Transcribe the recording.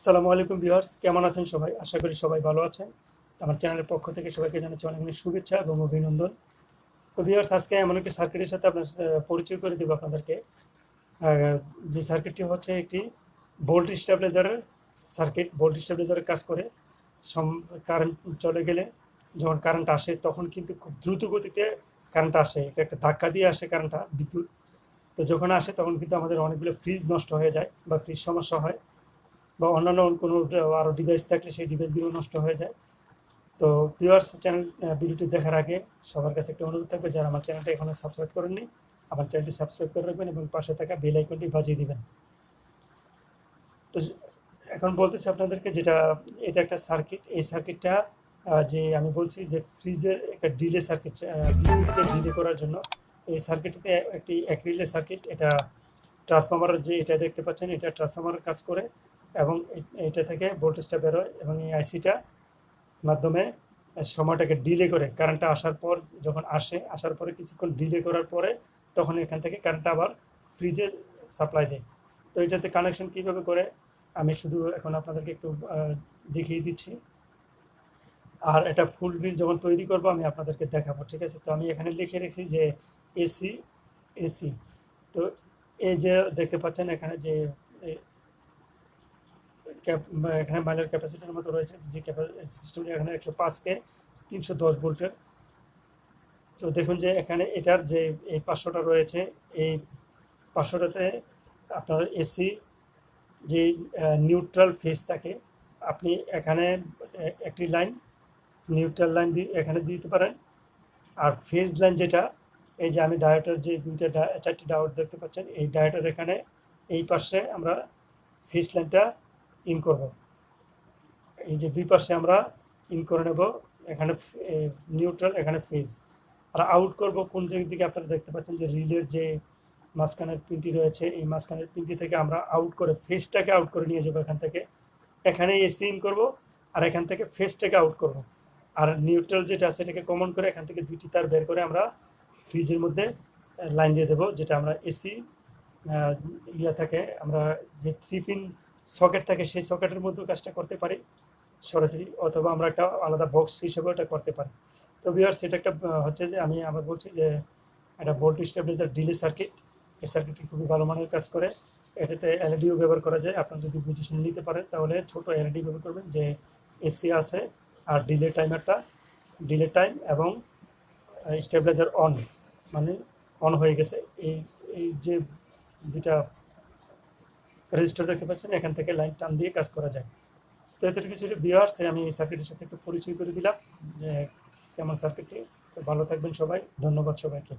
আসসালামু আলাইকুম ভিউয়ার্স, কেমন আছেন সবাই? আশা করি সবাই ভালো আছেন। আমার চ্যানেলের পক্ষ থেকে সবাইকে জানাচ্ছি অনেক অনেক শুভেচ্ছা এবং অভিনন্দন। তো ভিউয়ার্স, আজকে এমন একটি সার্কিটের সাথে আপনার পরিচয় করে দেবো আপনাদেরকে। যে সার্কিটটি হচ্ছে একটি ভোল্ট স্টেবিলাইজারের সার্কিট ভোল্ট স্টেবিলাইজারের কাজ করে। সম কারেন্ট চলে গেলে যখন কারেন্ট আসে, তখন কিন্তু খুব দ্রুত গতিতে কারেন্ট আসে। এটা একটা ধাক্কা দিয়ে আসে কারেন্টটা বিদ্যুৎ। তো যখন আসে, তখন কিন্তু আমাদের অনেকগুলো ফ্রিজ নষ্ট হয়ে যায় বা ফ্রিজ সমস্যা হয়। বা অন্যান্য কোনো আরও ডিভাইস থাকলে সেই ডিভাইসগুলো নষ্ট হয়ে যায়। তো ভিউয়ার্স চ্যানেল ভিডিওটি দেখার আগে সবার কাছে একটা অনুরোধ থাকবে, যারা আমার চ্যানেলটা এখনও সাবস্ক্রাইব করেননি, আমার চ্যানেলটি সাবস্ক্রাইব করে রাখবেন এবং পাশে থাকা বেল আইকনটি বাজিয়ে দিবেন। তো এখন বলতেছি আপনাদেরকে যেটা, এটা একটা সার্কিট এই সার্কিটটা যে আমি বলছি যে ফ্রিজের একটা ডিলে সার্কিট ডিলে করার জন্য, এই সার্কিটটিতে একটি এক রিলে সার্কিট এটা ট্রান্সফর্মারের যে এটা দেখতে পাচ্ছেন, এটা ট্রান্সফর্মারের কাজ করে। এবং এটা থেকে ভোল্টেজটা বেরোয় এবং এই আইসিটা মাধ্যমে সময়টাকে ডিলে করে কারেন্টটা আসার পর যখন আসে, আসার পরে কিছুক্ষণ ডিলে করার পরে তখন এখান থেকে কারেন্টটা আবার ফ্রিজে সাপ্লাই দেয়। তো এটাতে কানেকশন কীভাবে করে? আমি শুধু এখন আপনাদেরকে একটু দেখিয়ে দিচ্ছি। আর এটা ফুল বিল যখন তৈরি করব আমি আপনাদেরকে দেখাবো, ঠিক আছে? তো আমি এখানে লিখে রেখেছি যে এসি এসি তো এই যে দেখতে পাচ্ছেন এখানে যে এখানে মাইলের ক্যাপাসিটির মতো রয়েছে যে সিস্টেম এখানে একশো পাঁচকে তিনশো দশ ভোল্টের। তো দেখুন যে এখানে এটার যে এই পাঁচশোটা রয়েছে, এই পাঁচশোটাতে আপনার এসি যে নিউট্রাল ফেস থাকে, আপনি এখানে একটি লাইন নিউট্রাল লাইন দিয়ে এখানে দিতে পারেন। আর ফেজ লাইন যেটা, এই যে আমি ডায়োটার যে দুইটা চারটি ডায়োড দেখতে পাচ্ছেন, এই ডায়োটার এখানে এই পাশে আমরা ফেজ লাইনটা ইন করব। এই যে দুই পাশে আমরা ইন করে নেব, এখানে নিউট্রাল এখানে ফেজ আর আউট করব কোন দিকে আপনারা দেখতে পাচ্ছেন যে রিলের যে মাঝখানের পিনটি রয়েছে, এই মাঝখানের পিনটি থেকে আমরা আউট করে ফেসটাকে আউট করে নিয়ে যাব এখান থেকে। এখানে এসি ইন করব আর এখান থেকে ফেসটাকে আউট করব। আর নিউট্রাল যেটা আছে এটাকে কমন করে এখান থেকে দুইটি তার বের করে আমরা ফ্রিজের মধ্যে লাইন দিয়ে দেবো, যেটা আমরা এসি ইয়া থাকে আমরা যে থ্রি পিন সকেট থাকে, সেই সকেটের মধ্যেও কাজটা করতে পারি। সরাসরি অথবা আমরা একটা আলাদা বক্স হিসেবেও এটা করতে পারি। তো বিয়ার সেটা একটা হচ্ছে যে আমি আবার বলছি যে একটা ভোল্ট স্টেবিলাইজার ডিলে সার্কিট এই সার্কিটটি খুবই ভালো মানের কাজ করে। এটাতে এলইডিও ব্যবহার করা যায়। আপনারা যদি বুঝে শুনে নিতে পারেন, তাহলে ছোট এলইডি ব্যবহার করবেন যে এসি আছে আর ডিলে টাইমারটা ডিলে টাইম এবং স্টেবিলাইজার অন মানে অন হয়ে গেছে। এই এই যে দুটা রেজিস্টার দেখতে পাচ্ছেন, এখান থেকে লাইন টান দিয়ে কাজ করা যায়। তো এদের কিছু ভিওয়ার্স আমি সার্কিটের সাথে একটু পরিচয় করে দিলাম যে কেমন সার্কিটটি তো ভালো থাকবেন সবাই, ধন্যবাদ সবাইকে।